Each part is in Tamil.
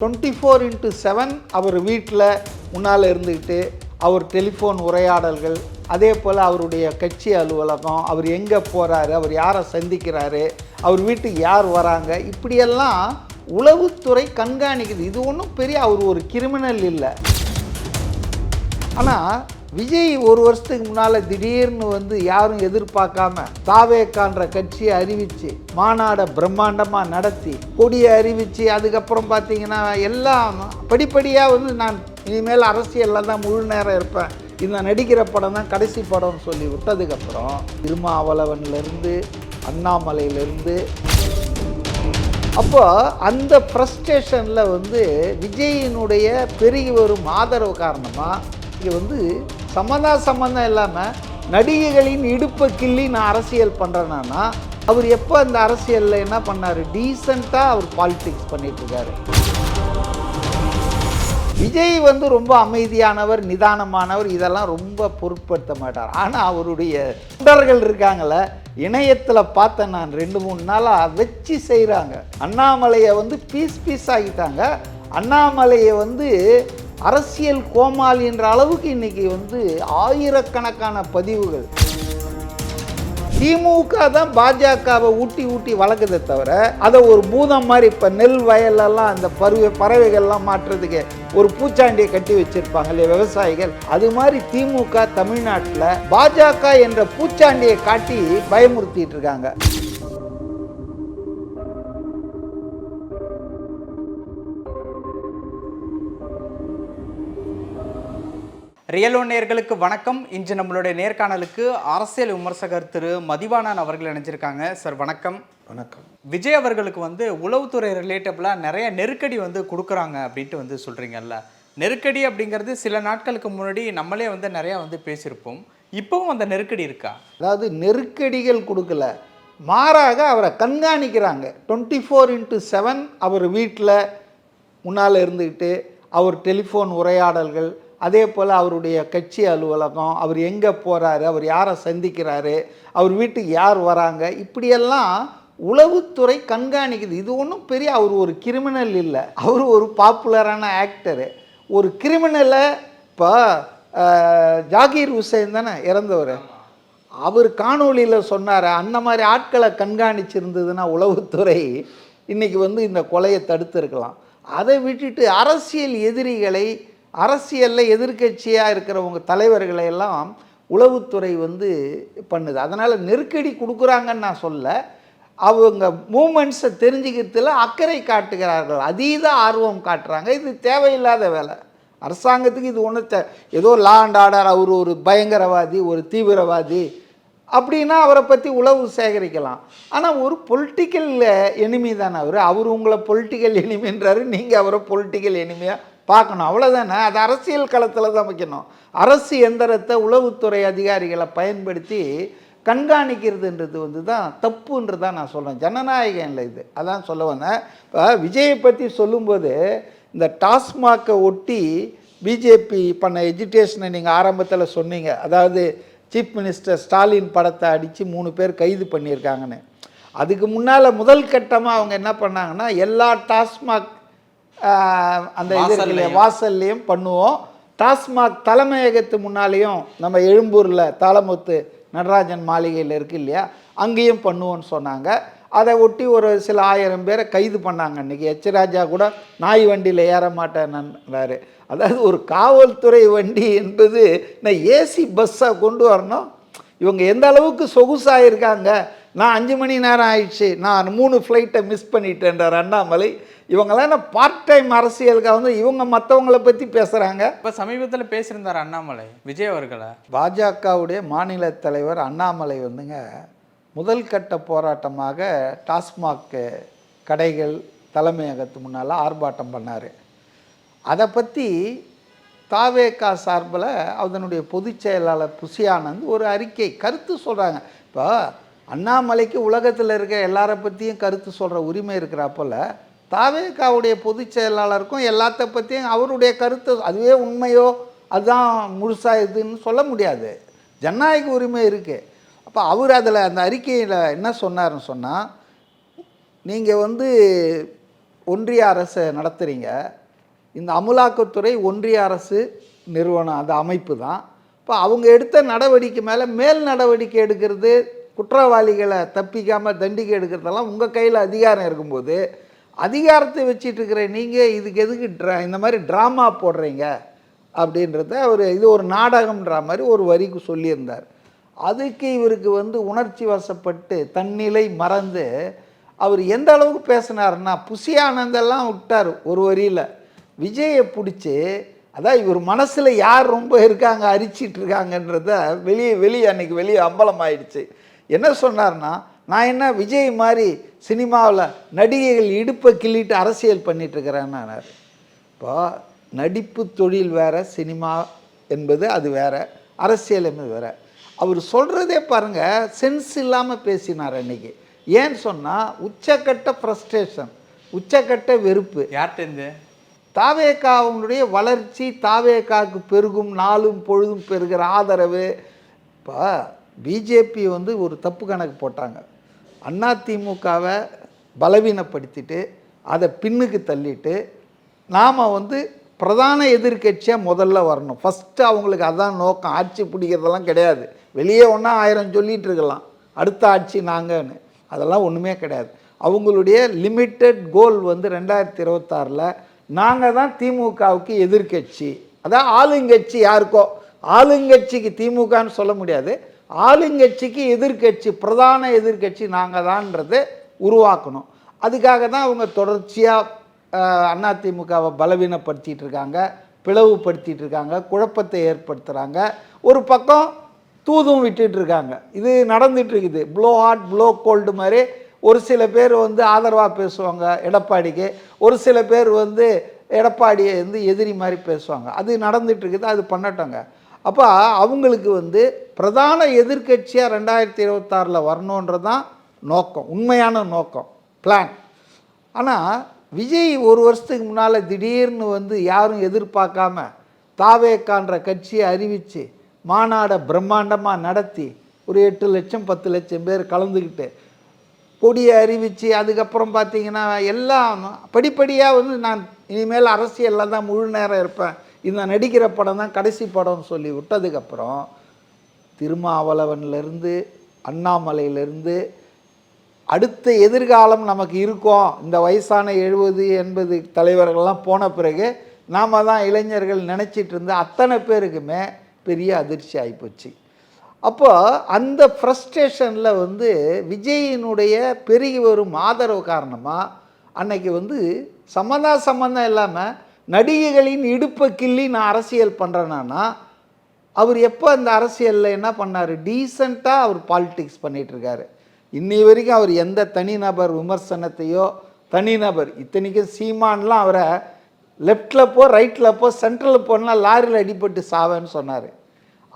டுவெண்ட்டி ஃபோர் இன்ட்டு செவன் அவர் வீட்டில் முன்னால் இருந்துக்கிட்டு அவர் டெலிஃபோன் உரையாடல்கள் அதே போல் அவருடைய கட்சி அலுவலகம் அவர் எங்கே போகிறாரு அவர் யாரை சந்திக்கிறாரு அவர் வீட்டுக்கு யார் வராங்க இப்படியெல்லாம் உளவுத்துறை கண்காணிக்குது. இது ஒன்றும் பெரிய அவர் ஒரு கிரிமினல் இல்லை. ஆனால் விஜய் ஒரு வருஷத்துக்கு முன்னால் திடீர்னு வந்து யாரும் எதிர்பார்க்காம தாவேக்கான்ற கட்சியை அறிவித்து மாநாடை பிரம்மாண்டமாக நடத்தி கொடியை அறிவித்து அதுக்கப்புறம் பார்த்தீங்கன்னா எல்லாம் படிப்படியாக வந்து நான் இனிமேல் அரசியலில் தான் முழு நேரம் இருப்பேன். இந்த நடிக்கிற படம் தான் கடைசி படம்னு சொல்லி விட்டதுக்கப்புறம் திருமாவளவன்லேருந்து அண்ணாமலையிலேருந்து. அப்போ அந்த ஃப்ரஸ்ட்ரேஷனில் வந்து விஜயினுடைய பெருகி வரும் ஆதரவு காரணமாக இங்கே வந்து சம்மந்தா சம்மந்தம் இல்லாமல் நடிகைகளின் இடுப்பை கிள்ளி நான் அரசியல் பண்ணுறேன்னா அவர் எப்போ அந்த அரசியலில் என்ன பண்ணார்? டீசெண்டாக அவர் பாலிடிக்ஸ் பண்ணிட்டுருக்காரு விஜய் வந்து ரொம்ப அமைதியானவர் நிதானமானவர் இதெல்லாம் ரொம்ப பொருட்படுத்த மாட்டார். ஆனால் அவருடைய தொண்டர்கள் இருக்காங்கள இணையத்தில் பார்த்தேன் நான் ரெண்டு மூணு நாளாக வச்சு செய்கிறாங்க அண்ணாமலையை வந்து பீஸ் பீஸ் ஆகிட்டாங்க அண்ணாமலையை வந்து அரசியல் கோமாளி என்ற அளவுக்கு இன்னைக்கு வந்து ஆயிரக்கணக்கான பதிவுகள். திமுக தான் பாஜகவை ஊட்டி ஊட்டி வளர்க்குதே தவிர அதை ஒரு பூதம் மாதிரி இப்போ நெல் வயலெல்லாம் அந்த பறவை பறவைகள்லாம் மாற்றுறதுக்கு ஒரு பூச்சாண்டியை கட்டி வச்சிருப்பாங்க இல்லையா விவசாயிகள்? அது மாதிரி திமுக தமிழ்நாட்டில் பாஜக என்ற பூச்சாண்டியை காட்டி பயமுறுத்திட்டு இருக்காங்க. ரியலோ நேர்களுக்கு வணக்கம். இன்று நம்மளுடைய நேர்காணலுக்கு அரசியல் விமர்சகர் திரு மதிவாணன் அவர்கள் இணைஞ்சிருக்காங்க. சார் வணக்கம். வணக்கம். விஜய் அவர்களுக்கு வந்து உளவுத்துறை ரிலேட்டபிளாக நிறைய நெருக்கடி வந்து கொடுக்குறாங்க அப்படின்ட்டு வந்து சொல்கிறீங்கல்ல நெருக்கடி அப்படிங்கிறது சில நாட்களுக்கு முன்னாடி நம்மளே வந்து நிறையா வந்து பேசியிருப்போம். இப்போவும் அந்த நெருக்கடி இருக்கா? அதாவது நெருக்கடிகள் கொடுக்கல. மாறாக அவரை கண்காணிக்கிறாங்க. டுவெண்ட்டி ஃபோர் இன்ட்டு செவன் அவர் வீட்டில் முன்னால் இருந்துக்கிட்டு அவர் டெலிஃபோன் உரையாடல்கள் அதே போல் அவருடைய கட்சி அலுவலகம் அவர் எங்கே போகிறாரு அவர் யாரை சந்திக்கிறாரு அவர் வீட்டுக்கு யார் வராங்க இப்படியெல்லாம் உளவுத்துறை கண்காணிக்குது. இது ஒன்றும் பெரிய அவர் ஒரு கிரிமினல் இல்லை. அவர் ஒரு பாப்புலரான ஆக்டரு ஒரு கிரிமினலை இப்போ ஜாகீர் ஹுசைன் தானே இறந்தவர். அவர் காணொளியில் சொன்னார் அந்த மாதிரி ஆட்களை கண்காணிச்சிருந்ததுன்னா உளவுத்துறை இன்றைக்கி வந்து இந்த கொலையை தடுத்துருக்கலாம். அதை விட்டுட்டு அரசியல் எதிரிகளை அரசியலில் எதிர்க்கட்சியாக இருக்கிறவங்க தலைவர்களை எல்லாம் உளவுத்துறை வந்து பண்ணுது. அதனால் நெருக்கடி கொடுக்குறாங்கன்னு நான் சொல்ல அவங்க மூமெண்ட்ஸை தெரிஞ்சுக்கிறதுல அக்கறை காட்டுகிறார்கள். அதீத ஆர்வம் காட்டுறாங்க. இது தேவையில்லாத வேலை. அரசாங்கத்துக்கு இது ஒன்று தே ஏதோ லா அண்ட் ஆர்டர் அவர் ஒரு பயங்கரவாதி ஒரு தீவிரவாதி அப்படின்னா அவரை பற்றி உளவு சேகரிக்கலாம். ஆனால் ஒரு பொலிட்டிக்கல் எனிமி தானே அவர். அவர் உங்களை பொலிட்டிக்கல் எனிமின்றாரு நீங்கள் அவரை பொலிட்டிக்கல் எனிமையாக பார்க்கணும். அவ்வளோதானே அது அரசியல் களத்தில் தான் வைக்கணும். அரசு எந்திரத்தை உளவுத்துறை அதிகாரிகளை பயன்படுத்தி கண்காணிக்கிறதுன்றது வந்து தான் தப்புன்றது தான் நான் சொல்கிறேன் ஜனநாயகம் இல்லை இது. அதான் சொல்ல வந்தேன். இப்போ விஜயை பற்றி சொல்லும்போது இந்த டாஸ்மாகை ஒட்டி பிஜேபி பண்ண எஜுகேஷனை நீங்கள் ஆரம்பத்தில் சொன்னீங்க. அதாவது சீஃப் மினிஸ்டர் ஸ்டாலின் படத்தை அடித்து மூணு பேர் கைது பண்ணியிருக்காங்கன்னு. அதுக்கு முன்னால் முதல் கட்டமாக அவங்க என்ன பண்ணாங்கன்னா எல்லா டாஸ்மாக் அந்த இது வாசல்லையும். பண்ணுவோம். டாஸ்மாக் தலைமையகத்து முன்னாலேயும் நம்ம எழும்பூரில் தாளமுத்து நடராஜன் மாளிகையில் இருக்கு இல்லையா அங்கேயும் பண்ணுவோன்னு சொன்னாங்க. அதை ஒட்டி ஒரு சில ஆயிரம் பேரை கைது பண்ணாங்க இன்றைக்கி எச் ராஜா கூட நாய் வண்டியில் ஏற மாட்டேன்னாரு. அதாவது ஒரு காவல்துறை வண்டி என்பது நான் ஏசி பஸ்ஸாக கொண்டு வரணும். இவங்க எந்த அளவுக்கு சொகுசாக இருக்காங்க நான் அஞ்சு மணி நேரம் ஆயிடுச்சு. நான் மூணு ஃப்ளைட்டை மிஸ் பண்ணிட்டேன்றார் அண்ணாமலை. இவங்கெல்லாம் என்ன பார்ட் டைம் அரசியலுக்காக வந்து இவங்க மற்றவங்கள பற்றி பேசுகிறாங்க இப்போ சமீபத்தில் பேசியிருந்தார் அண்ணாமலை விஜய் அவர்களை. பாஜகவுடைய மாநில தலைவர் அண்ணாமலை வந்துங்க முதல் கட்ட போராட்டமாக டாஸ்மாக் கடைகள் தலைமையகத்து முன்னால் ஆர்ப்பாட்டம் பண்ணார். அதை பற்றி தாவேகா சார்பில் அதனுடைய பொதுச் செயலாளர் புசி ஆனந்த் ஒரு அறிக்கை கருத்து சொல்கிறாங்க இப்போ அண்ணாமலைக்கு உலகத்தில் இருக்க எல்லாரை பற்றியும் கருத்து சொல்கிற உரிமை இருக்கிறப்போல தாவேகாவுடைய பொதுச் செயலாளருக்கும் எல்லாத்த பற்றியும் அவருடைய கருத்து அதுவே உண்மையோ அதுதான் முழுசாக இதுன்னு சொல்ல முடியாது. ஜனநாயக உரிமை இருக்குது அப்போ அவர் அதில் அந்த அறிக்கையில் என்ன சொன்னார்ன்னு சொன்னால் நீங்கள் வந்து ஒன்றிய அரசை நடத்துகிறீங்க இந்த அமுலாக்கத்துறை ஒன்றிய அரசு நிறுவனம் அந்த அமைப்பு தான். இப்போ அவங்க எடுத்த நடவடிக்கை மேலே மேல் நடவடிக்கை எடுக்கிறது குற்றவாளிகளை தப்பிக்காமல் தண்டிக்கை எடுக்கிறதெல்லாம் உங்கள் கையில் அதிகாரம் இருக்கும்போது அதிகாரத்தை வச்சிட்டு இருக்கிற நீங்கள் இதுக்கு எதுக்கு ட்ரா இந்த மாதிரி ட்ராமா போடுறீங்க அப்படின்றத அவர் இது ஒரு நாடகம்ன்ற மாதிரி ஒரு வரிக்கு சொல்லியிருந்தார். அதுக்கு இவருக்கு வந்து உணர்ச்சி வசப்பட்டு தன்னிலை மறந்து அவர் எந்த அளவுக்கு பேசினாருன்னா புசியானந்தெல்லாம் விட்டார் ஒரு வரியில். விஜயை பிடிச்சி அதான் இவர் மனசில் யார் ரொம்ப இருக்காங்க அரிச்சிட்டு இருக்காங்கன்றத வெளியே வெளியே அன்றைக்கி வெளியே அம்பலம் ஆயிடுச்சு என்ன சொன்னார்னா நான் என்ன விஜய் மாதிரி சினிமாவில் நடிகைகள் இடுப்பை கிள்ளிட்டு அரசியல் பண்ணிட்டு இருக்கிறேன்னாரு இப்போ நடிப்பு தொழில் வேற சினிமா என்பது அது வேற அரசியல் என்பது வேற. அவர் சொல்கிறதே பாருங்க சென்ஸ் இல்லாமல் பேசினார் அன்னைக்கு. ஏன்னு சொன்னால் உச்சக்கட்ட ஃப்ரஸ்ட்ரேஷன் உச்சக்கட்ட வெறுப்பு. யார்கிட்டேருந்து? தாவேக்காவுடைய வளர்ச்சி தாவேக்காவுக்கு பெருகும் நாளும் பொழுதும் பெருகிற ஆதரவு. இப்போ பிஜேபி வந்து ஒரு தப்பு கணக்கு போட்டாங்க. அதிமுகவை பலவீனப்படுத்திட்டு அதை பின்னுக்கு தள்ளிட்டு நாம் வந்து பிரதான எதிர்க்கட்சியாக முதல்ல வரணும். ஃபஸ்ட்டு அவங்களுக்கு அதான் நோக்கம். ஆட்சி பிடிக்கிறதெல்லாம் கிடையாது. வெளியே ஒன்றா ஆயிரம் சொல்லிகிட்டு இருக்கலாம். அடுத்த ஆட்சி நாங்கன்னு. அதெல்லாம் ஒன்றுமே கிடையாது. அவங்களுடைய லிமிட்டட் கோல் வந்து ரெண்டாயிரத்தி இருபத்தாறில் நாங்கள் தான் திமுகவுக்கு எதிர்க்கட்சி. அதான் ஆளுங்கட்சி யாருக்கோ. ஆளுங்கட்சிக்கு திமுகன்னு சொல்ல முடியாது. ஆளுங்கட்சிக்கு எதிர்க்கட்சி பிரதான எதிர்க்கட்சி நாங்கள் தான்ன்றதை உருவாக்கணும். அதுக்காக தான் அவங்க தொடர்ச்சியாக அதிமுகவை பலவீனப்படுத்திட்டு இருக்காங்க பிளவுபடுத்திட்டு இருக்காங்க குழப்பத்தை ஏற்படுத்துகிறாங்க ஒரு பக்கம் தூதும் விட்டுட்டு இருக்காங்க இது நடந்துகிட்ருக்குது ப்ளோ ஹாட் ப்ளோ கோல்டு மாதிரி ஒரு சில பேர் வந்து ஆதரவாக பேசுவாங்க எடப்பாடிக்கு. ஒரு சில பேர் வந்து எடப்பாடியை வந்து எதிரி மாதிரி பேசுவாங்க. அது நடந்துட்டு இருக்குது அது பண்ணட்டோங்க. அப்போ அவங்களுக்கு வந்து பிரதான எதிர்க்கட்சியாக ரெண்டாயிரத்தி இருபத்தாறில் வரணுன்றது தான் நோக்கம் உண்மையான நோக்கம் பிளான் ஆனால் விஜய் ஒரு வருஷத்துக்கு முன்னால் திடீர்னு வந்து யாரும் எதிர்பார்க்காம தாவேக்கான்ற கட்சியை அறிவித்து மாநாடை பிரம்மாண்டமாக நடத்தி ஒரு எட்டு லட்சம் பத்து லட்சம் பேர் கலந்துக்கிட்டு கொடியை அறிவித்து அதுக்கப்புறம் பார்த்தீங்கன்னா எல்லாம் படிப்படியாக வந்து நான் இனிமேல் அரசியலில் தான் முழு நேரம் இருப்பேன். இந்த நடிக்கிற படம் தான் கடைசி படம்னு சொல்லி விட்டதுக்கப்புறம் திருமாவளவன்லேருந்து அண்ணாமலையிலேருந்து அடுத்த எதிர்காலம் நமக்கு இருக்கும் இந்த வயசான எழுபது எண்பது தலைவர்கள்லாம் போன பிறகு நாம் தான் இளைஞர்கள் நினச்சிட்டு இருந்த அத்தனை பேருக்குமே பெரிய அதிர்ச்சி ஆகிப்போச்சு அப்போது அந்த ஃப்ரஸ்ட்ரேஷனில் வந்து விஜயினுடைய பெருகி வரும் ஆதரவு காரணமாக அன்னைக்கு வந்து சம்மந்தா சம்மந்தம் இல்லாமல் நடிகைகளின் இடுப்பை கிள்ளி நான் அரசியல் பண்ணுறேன்னா அவர் எப்போ அந்த அரசியலில் என்ன பண்ணார்? டீசெண்டாக அவர் பாலிடிக்ஸ் பண்ணிகிட்ருக்காரு இன்னி வரைக்கும் அவர் எந்த தனிநபர் விமர்சனத்தையோ தனிநபர் இத்தனைக்கும் சீமான்லாம் அவரை லெஃப்டில் போ ரைட்டில் போ சென்ட்ரலில் போனால் லாரியில் அடிபட்டு சாவேன்னு சொன்னார்.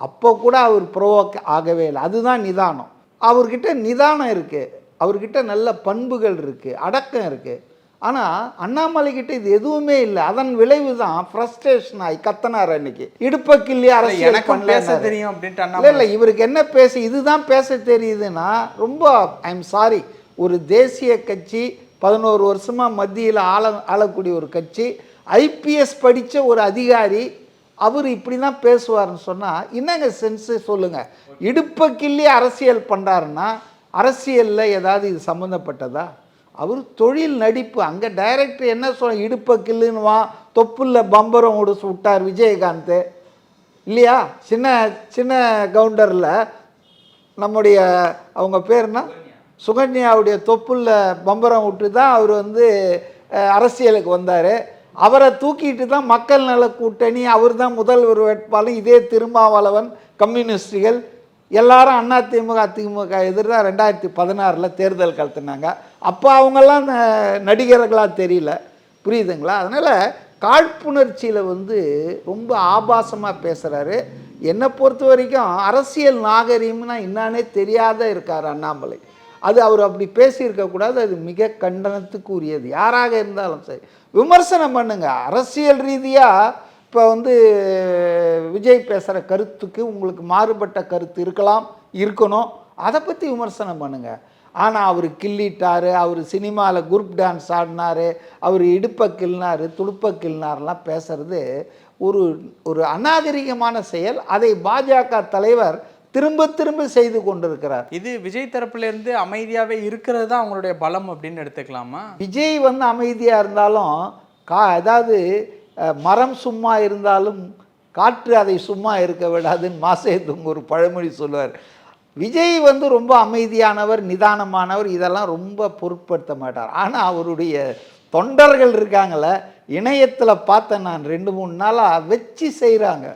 அப்போ கூட அவர் ப்ரோவோக் ஆகவே இல்லை. அதுதான் நிதானம். அவர்கிட்ட நிதானம் இருக்குது அவர்கிட்ட நல்ல பண்புகள் இருக்குது அடக்கம் இருக்குது ஆனால் அண்ணாமலை கிட்ட இது எதுவுமே இல்லை. அதன் விளைவு தான் ஃப்ரஸ்ட்ரேஷன் ஆகி கத்தனார் அன்னைக்கு. இடுப்ப கிள்ளி அரசியல் எனக்கும் பேச. தெரியும் அப்படின்ட்டு இல்லை இல்லை இவருக்கு என்ன பேச இதுதான் பேச தெரியுதுன்னா ரொம்ப ஐம் சாரி ஒரு தேசிய கட்சி பதினோரு வருஷமாக மத்தியில் ஆள ஆளக்கூடிய ஒரு கட்சி ஐபிஎஸ் படித்த ஒரு அதிகாரி அவர் இப்படி தான் பேசுவார்னு சொன்னால் என்னங்க சென்ஸு சொல்லுங்கள் இடுப்பை கிள்ளி அரசியல் பண்ணுறாருன்னா அரசியலில் ஏதாவது இது சம்மந்தப்பட்டதா அவர் தொழில் நடிப்பு அங்கே டைரக்டர் என்ன சொல்ல இடுப்பை கில்லுன்னுவான் தொப்புள்ள பம்பரம் உடுசு விட்டார் விஜயகாந்த். இல்லையா? சின்ன சின்ன கவுண்டரில் நம்முடைய அவங்க பேர்னா? சுகன்யாவுடைய தொப்புள்ள பம்பரம் விட்டு தான் அவர் வந்து அரசியலுக்கு வந்தார். அவரை தூக்கிட்டு தான் மக்கள் நல கூட்டணி அவர் தான் முதல்வர் வேட்பாளர் இதே திருமாவளவன் கம்யூனிஸ்டுகள். எல்லாரும் அதிமுக திமுக எதிராக ரெண்டாயிரத்தி பதினாறில் தேர்தல் கலத்துனாங்க. அப்போ அவங்கெல்லாம் ந- நடிகர்களாக தெரியல. புரியுதுங்களா? அதனால் காழ்ப்புணர்ச்சியில் வந்து ரொம்ப ஆபாசமாக பேசுகிறாரு என்னை பொறுத்த வரைக்கும் அரசியல் நாகரீகம்னா என்னானே தெரியாத இருக்கார் அண்ணாமலை. அது அவர் அப்படி பேசியிருக்கக்கூடாது அது மிக கண்டனத்துக்கு உரியது யாராக இருந்தாலும் சரி. விமர்சனம் பண்ணுங்கள் அரசியல் ரீதியாக இப்போ வந்து விஜய் பேசுகிற கருத்துக்கு உங்களுக்கு மாறுபட்ட கருத்து இருக்கலாம் இருக்கணும். அதை பற்றி விமர்சனம் பண்ணுங்க. ஆனால் அவர் கிள்ளிட்டாரு அவர் சினிமாவில் குரூப் டான்ஸ் ஆடினாரு அவர் இடுப்பை கிள்னாரு துடுப்பை கிள்னார்லாம் பேசுறது ஒரு ஒரு அநாகரிகமான செயல். அதை பாஜக தலைவர் திரும்ப திரும்ப செய்து கொண்டிருக்கிறார். இது விஜய் தரப்புல இருந்து அமைதியாவே இருக்கிறது தான் அவங்களுடைய பலம் அப்படின்னு எடுத்துக்கலாமா? விஜய் வந்து அமைதியாக இருந்தாலும் கா அதாவது மரம் சும்மா இருந்தாலும் காற்று அதை சும்மா இருக்க விடாதுன்னு மாசேதுங்க ஒரு பழமொழி சொல்லுவார். விஜய் வந்து ரொம்ப அமைதியானவர் நிதானமானவர் இதெல்லாம் ரொம்ப பொருட்படுத்த மாட்டார். ஆனால் அவருடைய தொண்டர்கள் இருக்காங்கள இணையத்தில் பார்த்தேன் நான் ரெண்டு மூணு நாளாக வச்சு செய்கிறாங்க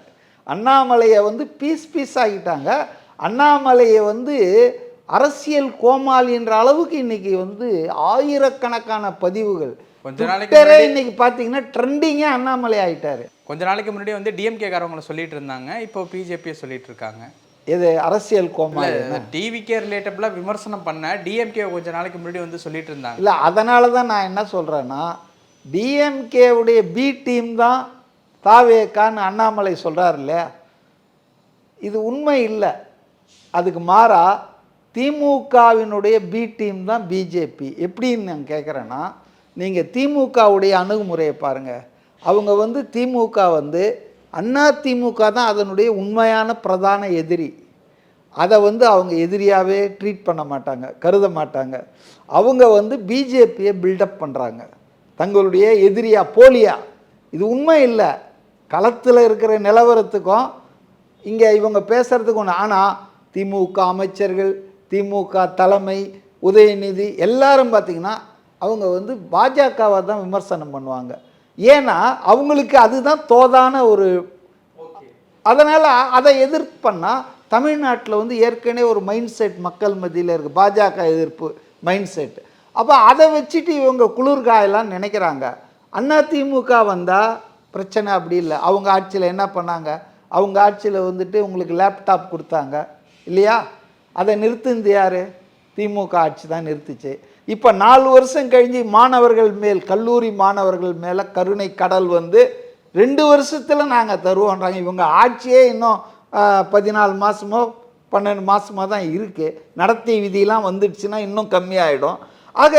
அண்ணாமலையை வந்து பீஸ் பீஸ் ஆகிட்டாங்க அண்ணாமலையை வந்து அரசியல் கோமாளின்ற அளவுக்கு இன்னைக்கு வந்து ஆயிரக்கணக்கான பதிவுகள் கொஞ்ச நாளைக்கு இன்னைக்கு பார்த்தீங்கன்னா ட்ரெண்டிங்கே அண்ணாமலை ஆயிட்டாரு. கொஞ்ச நாளைக்கு முன்னாடி வந்து டிஎம்கே காரவங்கள சொல்லிட்டு இருந்தாங்க. இப்போ பிஜேபியை சொல்லிட்டு இருக்காங்க. இது அரசியல் கோமாளி டிவிகே ரிலேட்டபிளா விமர்சனம் பண்ண டிஎம்கே கொஞ்ச நாளைக்கு முன்னாடி வந்து சொல்லிட்டு இருந்தாங்க. இல்லை அதனால தான் நான் என்ன சொல்கிறேன்னா டிஎம்கேவுடைய பி டீம் தான் தாவேக்கான்னு அண்ணாமலை சொல்கிறார் இல்லையா? இது உண்மை இல்லை. அதுக்கு மாறா திமுகவினுடைய பி டீம் தான் பிஜேபி எப்படின்னு நான் கேட்குறேன்னா நீங்கள் திமுகவுடைய அணுகுமுறையை பாருங்கள் அவங்க வந்து திமுக வந்து அண்ணா திமுக தான் அதனுடைய உண்மையான பிரதான எதிரி. அதை வந்து அவங்க எதிரியாகவே ட்ரீட் பண்ண மாட்டாங்க கருத மாட்டாங்க. அவங்க வந்து பிஜேபியை பில்டப் பண்ணுறாங்க தங்களுடைய எதிரியா போலியா. இது உண்மை இல்லை. களத்தில் இருக்கிற நிலவரத்துக்கும் இங்கே இவங்க பேசுகிறதுக்கு ஒன்று ஆனால் திமுக அமைச்சர்கள் திமுக தலைமை உதயநிதி எல்லாரும் பார்த்திங்கன்னா அவங்க வந்து பாஜகவை தான் விமர்சனம் பண்ணுவாங்க. ஏன்னா அவங்களுக்கு அதுதான் தோதான ஒரு அதனால் அதை எதிர்ப்பு பண்ணால் தமிழ்நாட்டில் வந்து ஏற்கனவே ஒரு மைண்ட் செட் மக்கள் மத்தியில் இருக்குது பாஜக எதிர்ப்பு மைண்ட் செட் அப்போ அதை வச்சுட்டு இவங்க குளிர்காயெல்லாம் நினைக்கிறாங்க. அண்ணா திமுக வந்தால் பிரச்சனை அப்படி இல்லை. அவங்க ஆட்சியில் என்ன பண்ணாங்க? அவங்க ஆட்சியில் வந்துட்டு உங்களுக்கு லேப்டாப் கொடுத்தாங்க. இல்லையா? அதை நிறுத்துந்து யார்? திமுக ஆட்சி தான் நிறுத்துச்சு. இப்போ நாலு வருஷம் கழிஞ்சு மாணவர்கள் மேல் கல்லூரி மாணவர்கள் மேலே கருணை கடல் வந்து ரெண்டு வருஷத்தில் நாங்கள் தருவோன்றாங்க. இவங்க ஆட்சியே இன்னும் பதினாலு மாதமோ பன்னெண்டு மாதமாக தான் இருக்குது நடத்தை விதியெலாம் வந்துடுச்சுன்னா இன்னும் கம்மியாயிடும். ஆக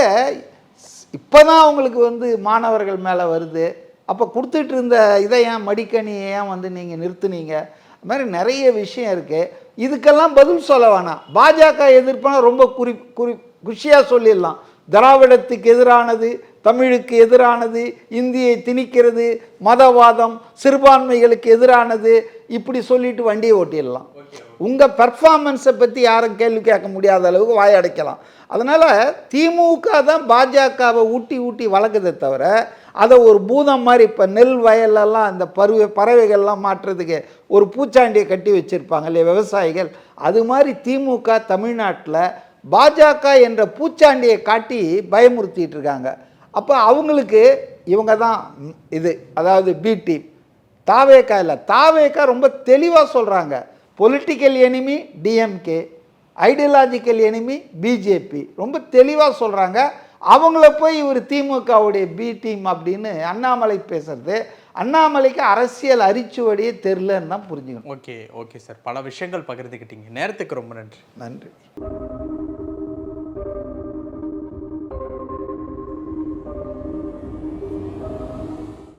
இப்போ தான் அவங்களுக்கு வந்து மாணவர்கள் மேலே வருது. அப்போ கொடுத்துட்டு இருந்த இதை ஏன் மடிக்கணியை ஏன் வந்து நீங்கள் நிறுத்துனீங்க? அது மாதிரி நிறைய விஷயம் இருக்குது இதுக்கெல்லாம் பதில் சொல்ல வேணாம். பாஜக எதிர்ப்புனா ரொம்ப குறி குறி குஷியாக சொல்லிடலாம். திராவிடத்துக்கு எதிரானது தமிழுக்கு எதிரானது இந்தியை திணிக்கிறது மதவாதம் சிறுபான்மைகளுக்கு எதிரானது இப்படி சொல்லிட்டு வண்டியை ஓட்டிடலாம். உங்கள் பெர்ஃபார்மன்ஸை பற்றி யாரும் கேள்வி கேட்க முடியாத அளவுக்கு வாய் அடைக்கலாம். அதனால் திமுக தான் பாஜகவை ஊட்டி ஊட்டி வளர்க்குதே தவிர அதை ஒரு பூதம் மாதிரி இப்போ நெல் வயல்லலாம் இந்த பருவ பறவைகள்லாம் மாற்றுறதுக்கு ஒரு பூச்சாண்டியை கட்டி வச்சுருப்பாங்க இல்லையா விவசாயிகள்? அது மாதிரி திமுக தமிழ்நாட்டில் பாஜக என்ற பூச்சாண்டியை காட்டி பயமுறுத்திட்டு இருக்காங்க. அப்போ அவங்களுக்கு இவங்க தான் இது அதாவது பி டீம் தாவேக்கா இல்லை. தாவேக்கா ரொம்ப தெளிவாக சொல்கிறாங்க political enemy DMK ideological enemy BJP ரொம்ப தெளிவாக சொல்கிறாங்க அவங்கள போய் இவர் திமுகவுடைய பி டீம் அப்படின்னு அண்ணாமலை பேசுறது. அண்ணாமலைக்கு அரசியல் அரிச்சுவடியே தெரிலன்னு தான் புரிஞ்சுக்கணும். Okay okay sir. பல விஷயங்கள் பகிர்ந்துக்கிட்டீங்க நேரத்துக்கு ரொம்ப நன்றி. நன்றி.